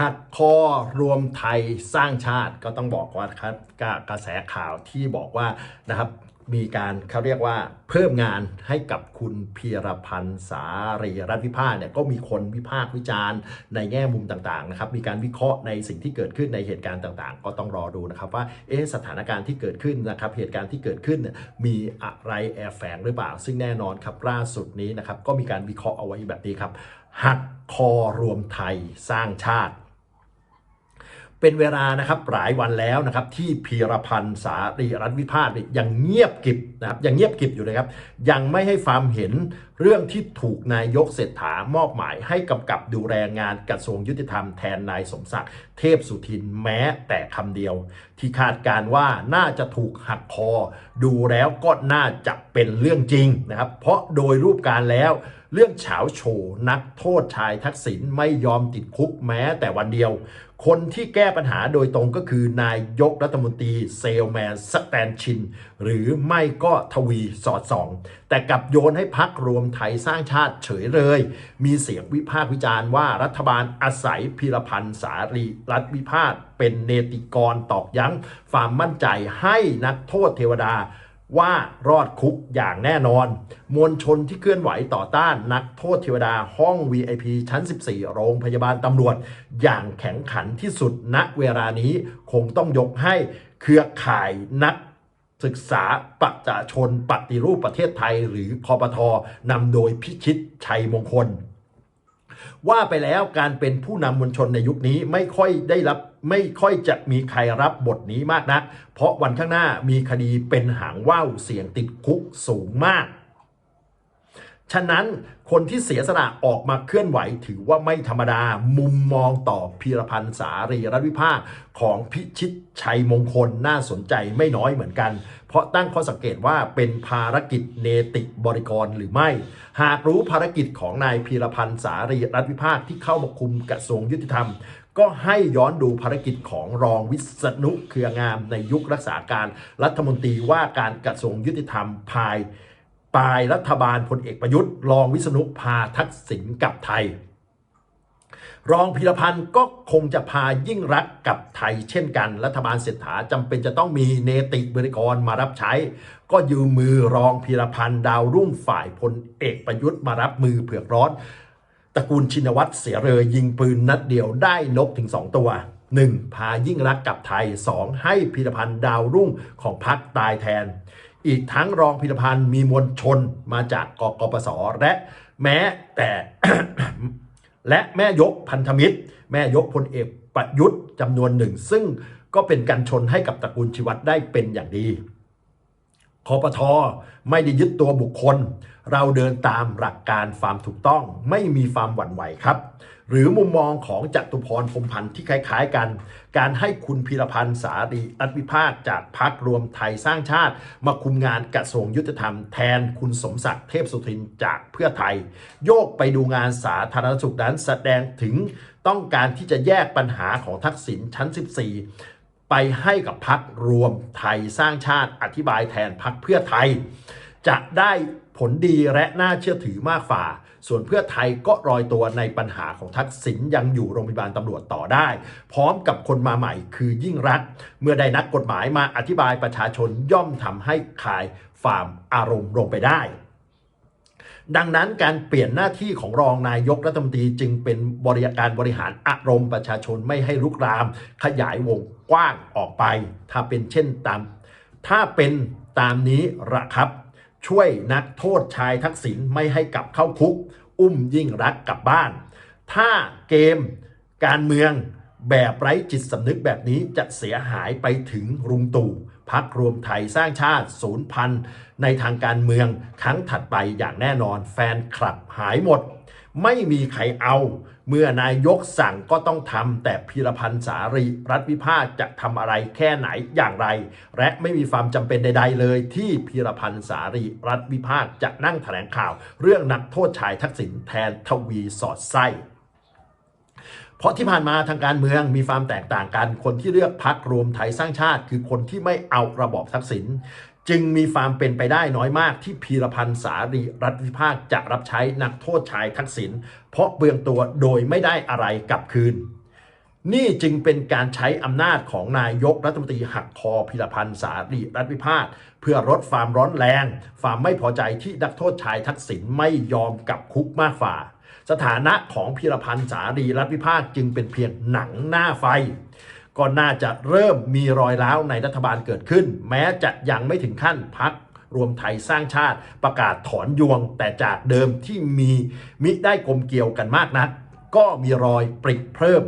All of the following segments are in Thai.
หักคอรวมไทยสร้างชาติก็ต้องบอกว่าครับกกระแสข่าวที่บอกว่านะครับมีการเขาเรียกว่าเพิ่มงานให้กับคุณพีรพันธ์สารีรัฐวิพาเนี่ยก็มีคนวิพากษ์วิจารณ์ในแง่มุมต่างๆนะครับมีการวิเคราะห์ในสิ่งที่เกิดขึ้นในเหตุการณ์ต่างๆ ก็ต้องรอดูนะครับว่าเอ๊สถานการณ์ที่เกิดขึ้นนะครับเหตุการณ์ที่เกิดขึ้นมีอะไรแอบแฝงหรือเปล่า ซึ่งแน่นอนครับล่าสุดนี้นะครับก็มีการวิเคราะห์เอาไว้แบบนี้ครับหักคอรวมไทยสร้างชาติ เป็นเวลานะครับหลายวันแล้วนะครับที่พีรพันธ์สารีรัฐวิพากษ์เนี่ยยังเงียบกิบนะครับยังเงียบกิบอยู่เลยครับยังไม่ให้ความเห็นเรื่องที่ถูกนายกเศรษฐามอบหมาย ให้กำกับดูแลงานกระทรวงยุติธรรมแทนนายสมศักดิ์เทพสุทินแม้แต่คำเดียว ที่คาดการณ์ว่าน่าจะถูกหักคอ ดูแล้วก็น่าจะเป็นเรื่องจริงนะครับเพราะโดยรูปการแล้วเรื่องเฉาโชนักโทษชายทักษิณไม่ยอมติดคุกแม้แต่วันเดียว คนที่แก้ปัญหาโดยตรงก็คือนายกรัฐมนตรีเซลแมนสแตนชิน หรือไม่ก็ทวีสอดส่อง แต่กลับโยนให้พักรวมไทยสร้างชาติเฉยเลย มีเสียงวิพากษ์วิจารณ์ว่ารัฐบาลอาศัยพิรพันธ์สารีรัฐวิพากษ์เป็นเนติกรตอกย้ำความมั่นใจให้นักโทษเทวดา ว่ารอดคุกอย่างแน่นอน มวลชนที่เคลื่อนไหวต่อต้านนักโทษเทวดาห้อง VIP ชั้น 14 โรงพยาบาลตำรวจ อย่างแข็งขันที่สุดณเวลานี้คงต้องยกให้เครือข่ายนักศึกษาประชาชนปฏิรูปประเทศไทย หรือคอปทอนำโดยพิชิตชัยมงคล ว่าไปแล้วการเป็นผู้นำมวลชนในยุคนี้ไม่ค่อยได้รับไม่ค่อยจะมีใครรับบทนี้มากนัก เพราะวันข้างหน้ามีคดีเป็นหางว่าวเสี่ยงติดคุกสูงมาก ฉะนั้นคนที่เสียสละออกมาเคลื่อนไหวถือว่าไม่ธรรมดา มุมมองต่อพีรพันธ์สารีรัฐวิภาคของพิชิตชัยมงคลน่าสนใจไม่น้อยเหมือนกัน เพราะตั้งข้อสังเกตว่าเป็นภารกิจเนติบริกรหรือไม่ หากรู้ภารกิจของนายพีรพันธ์สารีรัฐวิภาคที่เข้ามาคุมกระทรวงยุติธรรมก็ให้ย้อนดูภารกิจของรองวิษณุเครืองามในยุครักษาการรัฐมนตรีว่าการกระทรวงยุติธรรมภาย ปลายรัฐบาลพลเอกประยุทธ์ รองวิษณุพาทักษิณกลับไทย รองพีรพันธ์ก็คงจะพายิ่งรักกับไทย เช่นกัน รัฐบาลเศรษฐาจำเป็นจะต้องมีเนติบริกรมารับใช้ ก็ยืมมือรองพีรพันธ์ดาวรุ่งฝ่ายพลเอกประยุทธ์มารับมือเผือกร้อนตระกูลชินวัตรเสียเรือยิงปืนนัดเดียวได้นกถึง 2 ตัว 1. พายิ่งรักกลับไทย 2. ให้พีรพันธ์ดาวรุ่งของพักตายแทน อีกทั้งรองพิรพันธ์มีมวลชนมาจากกกปสและแม้แต่และแม่ยกพันธมิตร แม่ยกพลเอกประยุทธ์จำนวนหนึ่ง ซึ่งก็เป็นการชนให้กับตระกูลชีวัตรได้เป็นอย่างดี คอปทอไม่ได้ยึดตัวบุคคล เราเดินตามหลักการความถูกต้อง ไม่มีความหวั่นไหวครับ หรือมุมมองของจัตุพรพรมพันธ์ที่คล้ายๆกัน การให้คุณพีรพันธ์สารีรัฐวิภาคจากพักรวมไทยสร้างชาติ มาคุมงานกระทรวงยุติธรรมแทนคุณสมศักดิ์เทพสุทินจากเพื่อไทย โยกไปดูงานสาธารณสุขนั้นแสดงถึงต้องการที่จะแยกปัญหาของทักษิณชั้น 14 ไปให้กับพักรวมไทยสร้างชาติอธิบายแทนพักเพื่อไทย จะได้ผลดีและน่าเชื่อถือมากฝ่า ส่วนเพื่อไทยก็รอยตัวในปัญหาของทักษิณยังอยู่โรงพยาบาลตำรวจต่อได้ พร้อมกับคนมาใหม่คือยิ่งรัก เมื่อได้นักกฎหมายมาอธิบายประชาชนย่อมทำให้คลายฝ่ามอารมณ์ลงไปได้ ดังนั้นการเปลี่ยนหน้าที่ของรองนายกรัฐมนตรีจึงเป็นบริการบริหารอารมณ์ประชาชนไม่ให้ลุกราม ขยายวงกว้างออกไป ถ้าเป็นเช่นตาม ถ้าเป็นตามนี้ละครับ ช่วยนักโทษชายทักษิณไม่ให้กลับเข้าคุก อุ้มยิ่งรักกลับบ้าน ถ้าเกมการเมือง แบบไร้จิตสำนึกแบบนี้จะเสียหายไปถึงรุงตู่พักรวมไทยสร้างชาติศูนย์พันในทางการเมืองครั้งถัดไปอย่างแน่นอนแฟนคลับหายหมด ไม่มีใครเอา เมื่อนายกสั่งก็ต้องทำแต่พีรพันธ์สารีรัฐวิภาคจะทำอะไรแค่ไหนอย่างไร และไม่มีความจำเป็นใด ๆ เลยที่พีรพันธ์สารีรัฐวิภาคจะนั่งแถลงข่าว เรื่องนักโทษชายทักษิณแทนทวีสอดไส้ เพราะที่ผ่านมาทางการเมืองมีความแตกต่างกัน คนที่เลือกพักรวมไทยสร้างชาติ คือคนที่ไม่เอาระบอบทักษิณจึงมีความเป็นไปได้น้อยมากที่พีรพันธ์สารีรัฐวิภาคจะรับใช้นักโทษชายทักษิณเพราะเบืองตัวโดยไม่ได้อะไรกลับคืน นี่จึงเป็นการใช้อำนาจของนายกรัฐมนตรีหักคอพิรพันธ์สารีรัฐวิพาท เพื่อลดความร้อนแรง ความไม่พอใจที่นักโทษชายทักษิณไม่ยอมกับคุกมากฝ่า สถานะของพิรพันธ์สารีรัฐวิพาทจึงเป็นเพียงหนังหน้าไฟ ก็น่าจะเริ่มมีรอยร้าวในรัฐบาลเกิดขึ้น แม้จะยังไม่ถึงขั้นพักรวมไทยสร้างชาติประกาศถอนยวง แต่จากเดิมที่มีมิได้กลมเกลียวกันมากนัก ก็มีรอยปริเพิ่ม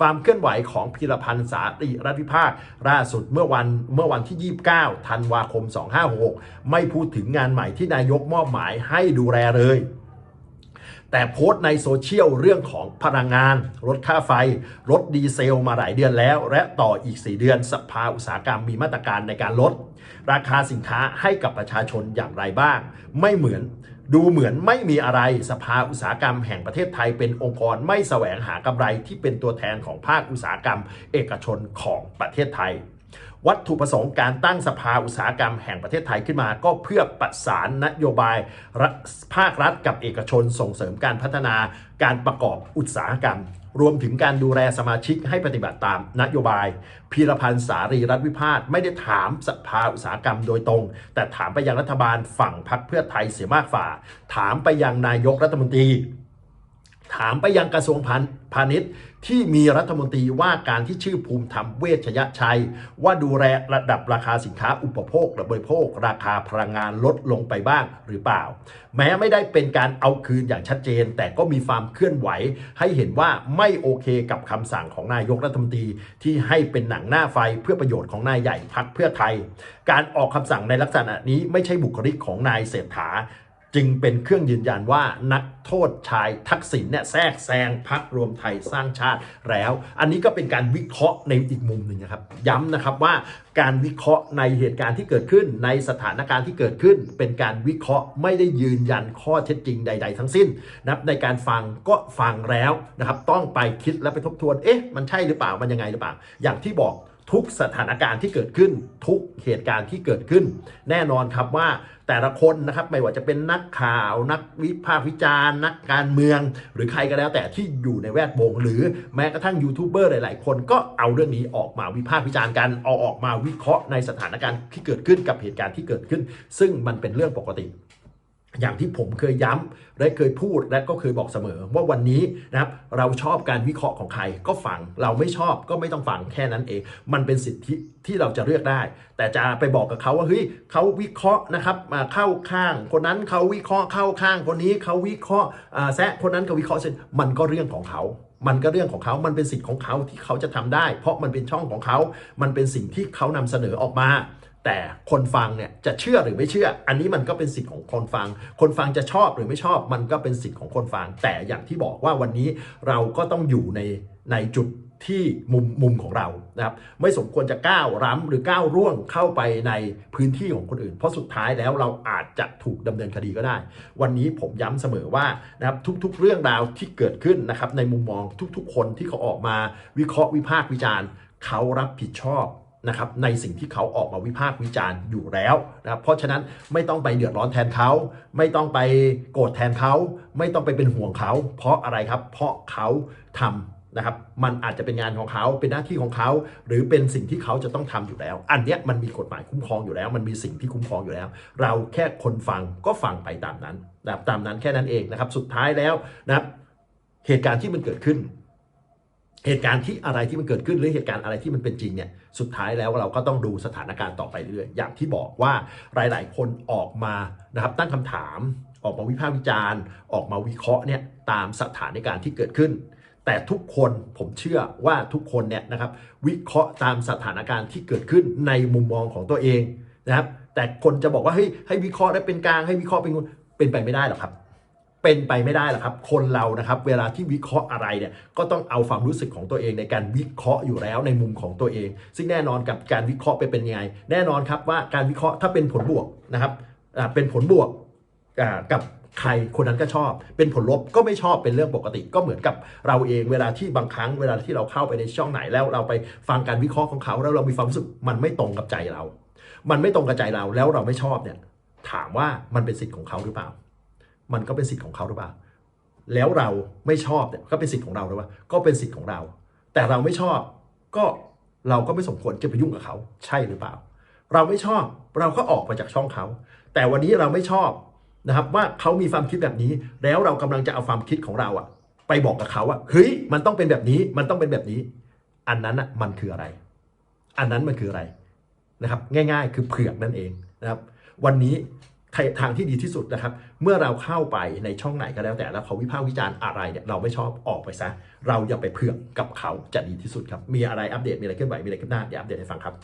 ความเคลื่อนไหวของพีรพันธ์สาติรัฐพิภาคล่าสุดเมื่อวันเมื่อวันที่ 29 ธันวาคม 256ไม่พูดถึงงานใหม่ที่นายกมอบหมายให้ดูแลเลย แต่โพสต์ในโซเชียลเรื่องของพลังงานลดค่าไฟลดดีเซลมาหลายเดือนแล้ว และต่ออีก 4 เดือนสภาอุตสาหกรรมมีมาตรการในการลด ราคาสินค้าให้กับประชาชนอย่างไรบ้าง ไม่เหมือนดูเหมือนไม่มีอะไรสภาอุตสาหกรรมแห่งประเทศไทยเป็นองค์กรไม่แสวงหากำไรที่เป็นตัวแทนของภาคอุตสาหกรรม เอกชนของประเทศไทย วัตถุประสงค์การตั้งสภาอุตสาหกรรมแห่งประเทศไทยขึ้นมา ก็เพื่อประสานนโยบายภาครัฐกับเอกชนส่งเสริมการพัฒนาการประกอบอุตสาหกรรม รวมถึงการดูแลสมาชิกให้ปฏิบัติตามนโยบาย พีรพันธ์สารีรัฐวิพาทไม่ได้ถามสภาอุตสาหกรรมโดยตรง แต่ถามไปยังรัฐบาลฝั่งพรรคเพื่อไทยเสียมากฝ่า ถามไปยังนายกรัฐมนตรี ถามไปยังกระทรวงพาณิชย์ ที่มีรัฐมนตรีว่าการที่ชื่อภูมิธรรมเวชยชัย ว่าดูแลระดับราคาสินค้าอุปโภคและบริโภค ราคาพลังงานลดลงไปบ้างหรือเปล่า แม้ไม่ได้เป็นการเอาคืนอย่างชัดเจน แต่ก็มีความเคลื่อนไหว ให้เห็นว่าไม่โอเคกับคำสั่งของนายกรัฐมนตรีที่ให้เป็นหนังหน้าไฟเพื่อประโยชน์ของนายใหญ่พักเพื่อไทย การออกคำสั่งในลักษณะนี้ไม่ใช่บุคลิกของนายเศรษฐา จึงเป็นเครื่องยืนยันว่านักโทษชายทักษิณเนี่ยแทรกแซงพักรวมไทยสร้างชาติแล้ว อันนี้ก็เป็นการวิเคราะห์ในอีกมุมหนึ่งนะครับ ย้ำนะครับว่าการวิเคราะห์ในเหตุการณ์ที่เกิดขึ้น ในสถานการณ์ที่เกิดขึ้น เป็นการวิเคราะห์ไม่ได้ยืนยันข้อเท็จจริงใด ๆ ทั้งสิ้นนะครับในการฟังก็ฟังแล้วนะครับต้องไปคิดและไปทบทวนเอ๊ะมันใช่หรือเปล่ามันยังไงหรือเปล่า อย่างที่บอก ทุกสถานการณ์ที่เกิดขึ้น ทุกเหตุการณ์ที่เกิดขึ้น แน่นอนครับว่าแต่ละคนนะครับไม่ว่าจะเป็นนักข่าว นักวิพากษ์วิจารณ์ นักการเมือง หรือใครก็แล้วแต่ที่อยู่ในแวดวง หรือแม้กระทั่งยูทูบเบอร์หลาย ๆ คนก็เอาเรื่องนี้ออกมาวิพากษ์วิจารณ์กันเอาออกมาวิเคราะห์ในสถานการณ์ที่เกิดขึ้นกับเหตุการณ์ที่เกิดขึ้น ซึ่งมันเป็นเรื่องปกติ อย่างที่ผมเคยย้ำและเคยพูดและก็เคยบอกเสมอ ว่าวันนี้นะครับเราชอบการวิเคราะห์ของใครก็ฟังเราไม่ชอบก็ไม่ต้องฟังแค่นั้นเอง มันเป็นสิทธิที่เราจะเลือกได้ แต่จะไปบอกกับเขาว่าเฮ้ยเขาวิเคราะห์นะครับมาเข้าข้าง คนนั้นเขาวิเคราะห์เข้าข้าง คนนี้เขาวิเคราะห์แซะคนนั้นเขาวิเคราะห์เช่นมันก็เรื่องของเขามันก็เรื่องของเขา มันเป็นสิทธิ์ของเขาที่เขาจะทำได้ เพราะมันเป็นช่องของเขา มันเป็นสิ่งที่เขานำเสนอออกมา แต่คนฟังเนี่ยจะเชื่อหรือไม่เชื่อ อันนี้มันก็เป็นสิทธิ์ของคนฟัง คนฟังจะชอบหรือไม่ชอบ มันก็เป็นสิทธิ์ของคนฟัง แต่อย่างที่บอกว่าวันนี้เราก็ต้องอยู่ในในจุดที่มุมมุมของเรานะครับไม่สมควรจะก้าวร้ำหรือก้าวร่วงเข้าไปในพื้นที่ของคนอื่น เพราะสุดท้ายแล้วเราอาจจะถูกดำเนินคดีก็ได้ วันนี้ผมย้ำเสมอว่านะครับทุกๆ เรื่องราวที่เกิดขึ้นนะครับในมุมมองทุกๆ คนที่เขาออกมาวิเคราะห์วิพากษ์วิจารณ์ เขารับผิดชอบ นะครับในสิ่งที่เขาออกมาวิพากษ์วิจารณ์อยู่แล้วนะครับเพราะฉะนั้นไม่ต้องไปเดือดร้อนแทนเขา ไม่ต้องไปโกรธแทนเขา ไม่ต้องไปเป็นห่วงเขา เพราะอะไรครับ เพราะเขาทำนะครับมันอาจจะเป็นงานของเขาเป็นหน้าที่ของเขา หรือเป็นสิ่งที่เขาจะต้องทำอยู่แล้ว อันเนี้ยมันมีกฎหมายคุ้มครองอยู่แล้ว มันมีสิ่งที่คุ้มครองอยู่แล้ว เราแค่คนฟังก็ฟังไปตามนั้นนะครับตามนั้นแค่นั้นเองนะครับสุดท้ายแล้วนะครับเหตุการณ์ที่มันเกิดขึ้น เหตุการณ์ที่อะไรที่มันเกิดขึ้นหรือเหตุการณ์อะไรที่มันเป็นจริงเนี่ยสุดท้ายแล้วเราก็ต้องดูสถานการณ์ต่อไปเรื่อยๆอย่างที่บอกว่าหลาย ๆ คนออกมานะครับตั้งคำถาม ออกมาวิพากษ์วิจารณ์ ออกมาวิเคราะห์เนี่ยตามสถานการณ์ที่เกิดขึ้น แต่ทุกคนผมเชื่อว่าทุกคนเนี่ยนะครับวิเคราะห์ตามสถานการณ์ที่เกิดขึ้นในมุมมองของตัวเองนะครับแต่คนจะบอกว่าเฮ้ยให้วิเคราะห์ได้เป็นกลางให้วิเคราะห์เป็นเป็นไปไม่ได้หรอกครับ เป็นไปไม่ได้หรอกครับ คนเรานะครับ เวลาที่วิเคราะห์อะไรเนี่ยก็ต้องเอาความรู้สึกของตัวเองในการวิเคราะห์อยู่แล้วในมุมของตัวเอง ซึ่งแน่นอนกับการวิเคราะห์ไปเป็นยังไง แน่นอนครับว่าการวิเคราะห์ถ้าเป็นผลบวกนะครับอ่าเป็นผลบวกอ่ากับใครคนนั้นก็ชอบ เป็นผลลบก็ไม่ชอบเป็นเรื่องปกติ ก็เหมือนกับเราเองเวลาที่บางครั้งเวลาที่เราเข้าไปในช่องไหนแล้วเราไปฟังการวิเคราะห์ของเขา แล้วเรามีความรู้สึกมันไม่ตรงกับใจเรา มันไม่ตรงกับใจเราแล้วเราไม่ชอบเนี่ยถามว่ามันเป็นสิทธิ์ของเขาหรือเปล่า มันก็เป็นสิทธิ์ของเขาหรือเปล่า แล้วเราไม่ชอบเนี่ยก็เป็นสิทธิ์ของเราหรือเปล่าก็เป็นสิทธิ์ของเรา แต่เราไม่ชอบก็เราก็ไม่สมควรจะไปยุ่งกับเขา ใช่หรือเปล่า เราไม่ชอบเราก็ออกไปจากช่องเขา แต่วันนี้เราไม่ชอบนะครับว่าเขามีความคิดแบบนี้ แล้วเรากำลังจะเอาความคิดของเราอะไปบอกกับเขาว่าเฮ้ยมันต้องเป็นแบบนี้มันต้องเป็นแบบนี้ อันนั้นอะมันคืออะไร อันนั้นมันคืออะไรนะครับ ง่าย ๆ คือเผือกนั่นเองนะครับ วันนี้ ทางที่ดีที่สุดนะครับ เมื่อเราเข้าไปในช่องไหนก็แล้วแต่แล้วเขาวิพากษ์วิจารณ์อะไรเนี่ยเราไม่ชอบออกไปซะ เราอย่าไปเผือกกับเขาจะดีที่สุดครับ มีอะไรอัปเดตมีอะไรเคลื่อนไหวมีอะไรขึ้นหน้าเดี๋ยวอัปเดตให้ฟังครับ